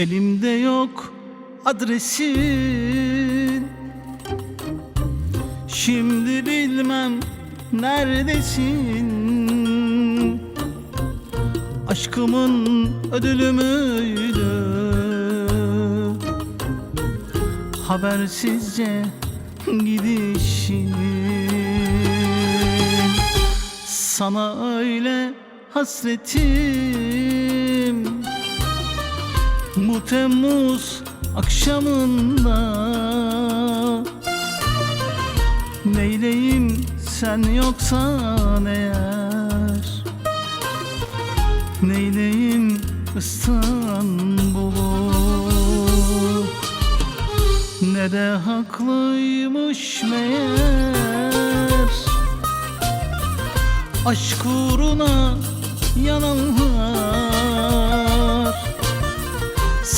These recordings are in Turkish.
Elimde yok adresin. Şimdi bilmem neredesin? Aşkımın ödülü müydü? Habersizce gidişin. Sana öyle hasretim bu Temmuz akşamında? Neyleyim sen yoksan eğer Neyleyim İstanbul'u? Ne de haklıymış meğer? Aşk uğruna yananlar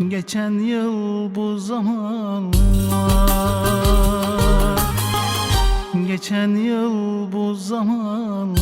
Geçen yıl bu zamanlar Geçen yıl bu zaman